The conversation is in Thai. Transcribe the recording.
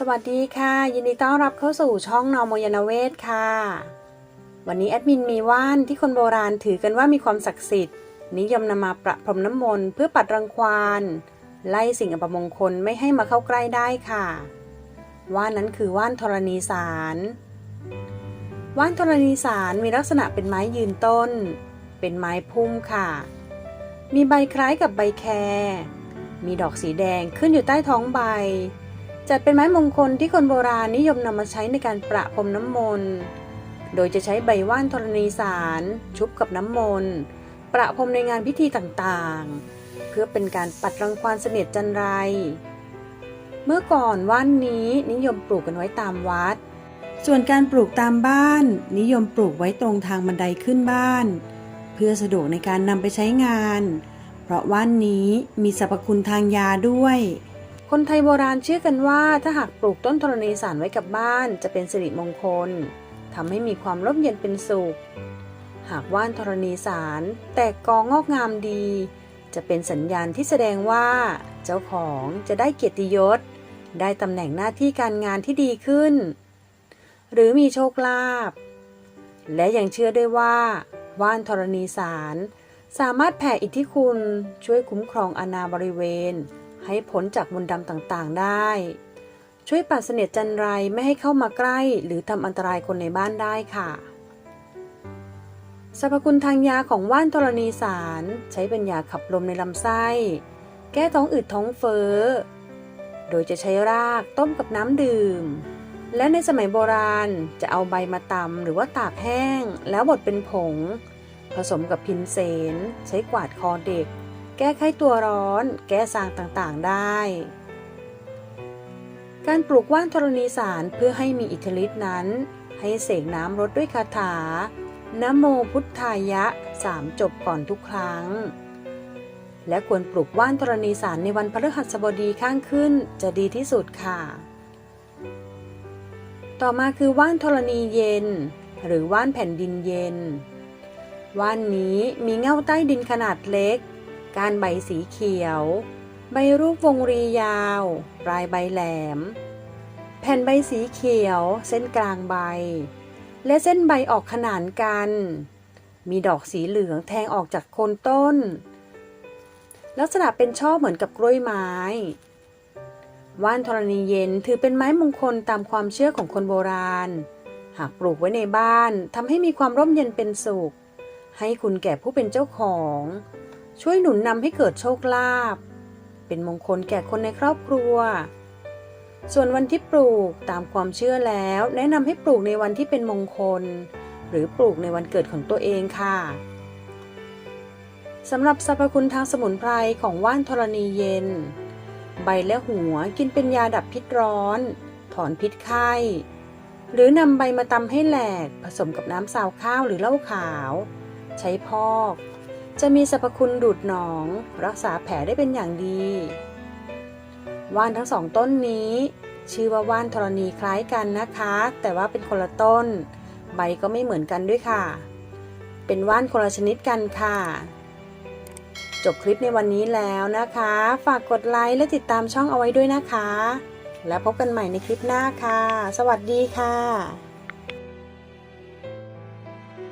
สวัสดีค่ะ ยินดีต้อนรับเข้าสู่ช่องนอมยานเวศค่ะ วันนี้แอดมินมีว่านที่คนโบราณถือกันว่ามีความศักดิ์สิทธิ์ นิยมนำมาประพรมน้ำมนต์เพื่อปัดรังควานไล่สิ่งอัปมงคลไม่ให้มาเข้าใกล้ได้ค่ะ ว่านนั้นคือว่านธรณีสารว่านธรณีสารมีลักษณะเป็นไม้ยืนต้น เป็นไม้พุ่มค่ะ มีใบคล้ายกับใบแครมีดอกสีแดงขึ้นอยู่ใต้ท้องใบ จัดเป็นไม้มงคลที่คนโบราณนิยมนำมาใช้ในการประพรมน้ำมนต์ โดยจะใช้ใบว่านธรณีสาร ชุบกับน้ำมนต์ ประพรมในงานพิธีต่างๆ เพื่อเป็นการปัดรังควานเสนียดจันไร เมื่อก่อนว่านนี้นิยมปลูกกันไว้ตามวัด ส่วนการปลูกตามบ้าน นิยมปลูกไว้ตรงทางบันไดขึ้นบ้าน เพื่อสะดวกในการนำไปใช้งาน เพราะว่านนี้มีสรรพคุณทางยาด้วย คนไทยโบราณเชื่อกันว่าถ้าหากปลูกต้นธรณีสารไว้กับบ้าน จะเป็นสิริมงคลทำให้มีความร่มเย็นเป็นสุข หากว่านธรณีสารแตกกองอกงามดี จะเป็นสัญญาณที่แสดงว่า เจ้าของจะได้เกียรติยศ ได้ตำแหน่งหน้าที่การงานที่ดีขึ้น หรือมีโชคลาภและยังเชื่อด้วยว่าว่านธรณีสาร สามารถแผ่อิทธิคุณช่วยคุ้มครองอาณาบริเวณ ให้พ้นจากมนต์ดำต่างๆได้ ช่วยปัดเสนียดจันไรไม่ให้เข้ามาใกล้ หรือทำอันตรายคนในบ้านได้ค่ะสรรพคุณทางยาของว่านธรณีสาร ใช้เป็นยาขับลมในลำไส้ แก้ท้องอืดท้องเฟ้อ โดยจะใช้รากต้มกับน้ำดื่ม และในสมัยโบราณจะเอาใบมาตำหรือว่าตากแห้ง แล้วบดเป็นผง ผสมกับพินเสน ใช้กวาดคอเด็ก แก้ไข้ตัวร้อน แก้ซางต่างๆได้ การปลูกว่านธรณีสารเพื่อให้มีอิทธิฤทธิ์นั้น ให้เสกน้ำรดด้วยคาถานะโมพุทธายะสามจบก่อนทุกครั้ง และควรปลูกว่านธรณีสารในวันพฤหัสบดีข้างขึ้นจะดีที่สุดค่ะ ต่อมาคือว่านธรณีเย็น หรือว่านแผ่นดินเย็น ว่านนี้มีเง่าใต้ดินขนาดเล็ก การใบสีเขียว ใบรูปวงรียาว ปลายใบแหลม แผ่นใบสีเขียว เส้นกลางใบ และเส้นใบออกขนานกัน มีดอกสีเหลืองแทงออกจากโคนต้น ลักษณะเป็นช่อเหมือนกับกล้วยไม้ ว่านธรณีเย็นถือเป็นไม้มงคลตามความเชื่อของคนโบราณ หากปลูกไว้ในบ้านทำให้มีความร่มเย็นเป็นสุขให้คุณแก่ผู้เป็นเจ้าของ ช่วยหนุนนำให้เกิดโชคลาภ เป็นมงคลแก่คนในครอบครัว ส่วนวันที่ปลูกตามความเชื่อแล้ว แนะนำให้ปลูกในวันที่เป็นมงคล หรือปลูกในวันเกิดของตัวเองค่ะสำหรับสรรพคุณทางสมุนไพรของว่านธรณีเย็น ใบและหัวกินเป็นยาดับพิษร้อน ถอนพิษไข้ หรือนำใบมาตำให้แหลก ผสมกับน้ำซาวข้าวหรือเหล้าขาว ใช้พอก จะมีสรรพคุณดูดหนอง รักษาแผลได้เป็นอย่างดี ว่านทั้งสองต้นนี้ ชื่อว่าว่านธรณีคล้ายกันนะคะ แต่ว่าเป็นคนละต้น ใบก็ไม่เหมือนกันด้วยค่ะ เป็นว่านคนละชนิดกันค่ะ จบคลิปในวันนี้แล้วนะคะ ฝากกดไลค์และติดตามช่องเอาไว้ด้วยนะคะ แล้วพบกันใหม่ในคลิปหน้าค่ะ สวัสดีค่ะ